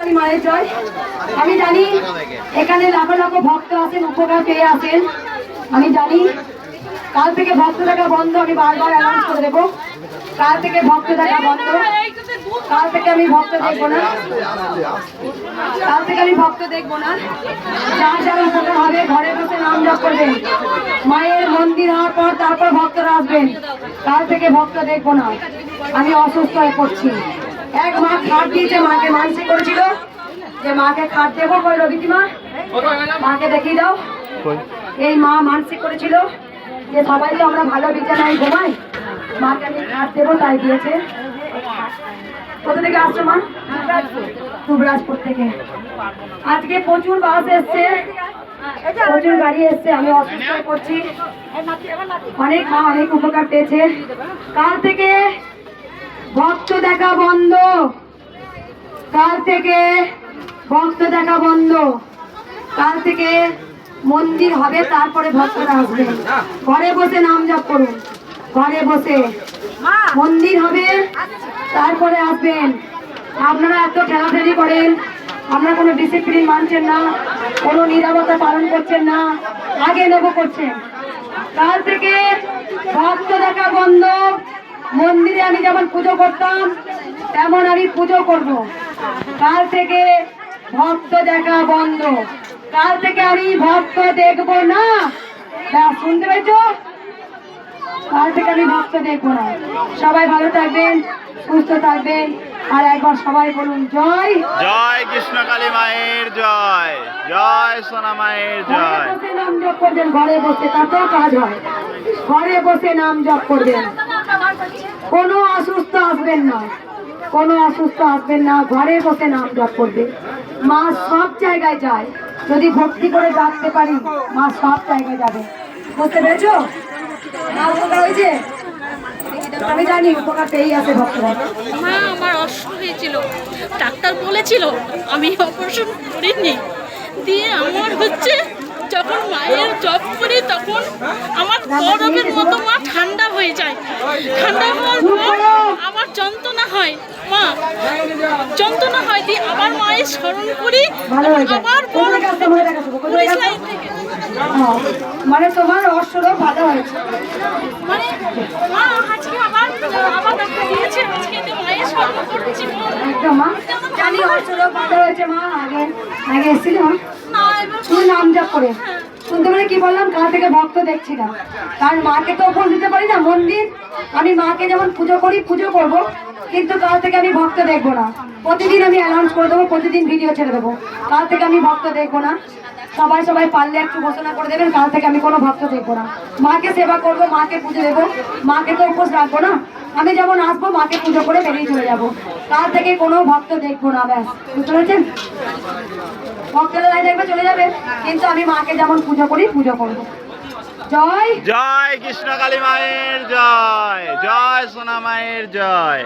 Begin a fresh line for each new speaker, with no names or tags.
মায়ের জয়। আমি জানি এখানে লাখো লাখো ভক্ত আছেন, উপকার পেয়ে আছেন। আমি জানি কাল থেকে ভক্ত থাকা বন্ধ, আমি বারবার অ্যানাউন্স করে দেবো। কাল থেকে ভক্ত থাকা বন্ধ। কাল থেকে আমি ভক্ত দেখব না। কাল থেকে আমি ভক্ত দেখব না। যার যার উপকার হবে, ঘরে বসে নাম জপ করবেন। মায়ের মন্দির হওয়ার পর তারপর ভক্তরা আসবেন। কাল থেকে ভক্ত দেখব না। আমি অসুস্থ হয়ে পড়ছি। এক মা খাট দিয়েছে মাকে মানসিক করেছিল যে মাকে খাট দেবো কই রবিতি মা মাকে দেখিয়ে দাও। এই মা মানসিক করেছিল যে সবাই তো আমরা ভালো বিছানায় ঘুমাই মাকে আমি খাট দেবো তাই দিয়েছে। কোথা থেকে আসছো মা? দুবরাজপুর থেকে। আজকে প্রচুর বাস এসছে প্রচুর গাড়ি এসছে আমি অসুস্থ পড়ছি। অনেক মা অনেক উপকার পেয়েছে। কাল থেকে ভক্ত দেখা বন্ধ। কাল থেকে ভক্ত দেখা বন্ধ। কাল থেকে মন্দির হবে, তারপরে ভক্তরা আসবে ঘরে বসে নাম জপ করুন। ঘরে বসে। মন্দির হবে, তারপরে আসবেন। আপনারা এত ঠেলাঠেলি করেন আপনারা কোনো ডিসিপ্লিন মানছেন না, কোনো নিরাপত্তা পালন করছেন না, আগে নেব করছেন। কাল থেকে ভক্ত দেখা বন্ধ। মন্দিরে আমি যেমন পুজো করতাম তেমন আমি পুজো করব। কাল থেকে ভক্ত দেখা বন্ধ। কাল থেকে আমি ভক্ত দেখব না। শুনতে পেয়েছ? কাল থেকে আমি ভক্ত দেখব না। সবাই ভালো থাকবেন সুস্থ থাকবেন। আর একবার সবাই বলুন জয়
জয় কৃষ্ণ কালী মায়ের জয়। জয় সোনা মায়ের জয়।
নাম জপ করবেন ঘরে বসে তাতেও কাজ হয়। ঘরে বসে নাম জপ করবেন। কোনো অসুস্থ আসবেন না। কোনো অসুস্থ আসবেন না ঘরে বসে নাম জপ করবে। মা সব জায়গায় যায়। যদি ভক্তি করে ডাকতে পারি মা সব জায়গায় যাবে। বুঝতে পেরেছ? আমি জানি উপকার পেয়েই আছে ভক্তরা।
মা আমার অসুখ হয়েছিল। ডাক্তার বলেছিল আমি অপারেশন করিনি। দিয়ে আমার হচ্ছে যখন মায়ের জব করি তখন আমার বরফের মতো মা ঠান্ডা হয়ে যায়। ঠান্ডা হওয়ার পর আমার যন্ত্রণা হয় মা। যন্ত্রণা হয় দিয়ে আবার মায়ের স্মরণ করি
হয়ে
আবার
মনে হ্যাঁ, মানে তোমার অশ্বরোগ ভালো হয়েছে।
মানে মা আজকে আবার আবার ডাক্তার দিয়েছে আজকে মায়ের স্মরণ করছি
একদম মা। জানি ভালো হয়েছে মা। আগে আগে এসেছিল মা। তুমি নাম জপ করে। শুনতে পেরে কি বললাম? কাল থেকে ভক্ত দেখছি না। কারণ মাকে তো উপর দিতে পারি না, মন্দির। আমি মাকে যেমন পুজো করি, পুজো করব। কিন্তু কাল থেকে আমি ভক্ত দেখব না। প্রতিদিন আমি অ্যানাউন্স করে দেবো, প্রতিদিন ভিডিও ছেড়ে দেবো। কাল থেকে আমি ভক্ত দেখব না। সবাই সবাই পারলে একটু ঘোষণা করে দেবেন, কাল থেকে আমি কোনো ভক্ত দেখব না। মাকে সেবা করব, মাকে পুজো দেবো। মাকে তো উপোস রাখব না। আমি যেমন আসব, মাকে পুজো করে বেরিয়ে চলে যাব। কাল থেকে কোনো ভক্ত দেখব না, ব্যাস। বুঝতে পেরেছেন? কিন্তু আমি মাকে যেমন পুজো করি, পুজো করব। জয়।
জয় কৃষ্ণকালী মায়ের জয়। জয় সোনা মায়ের জয়।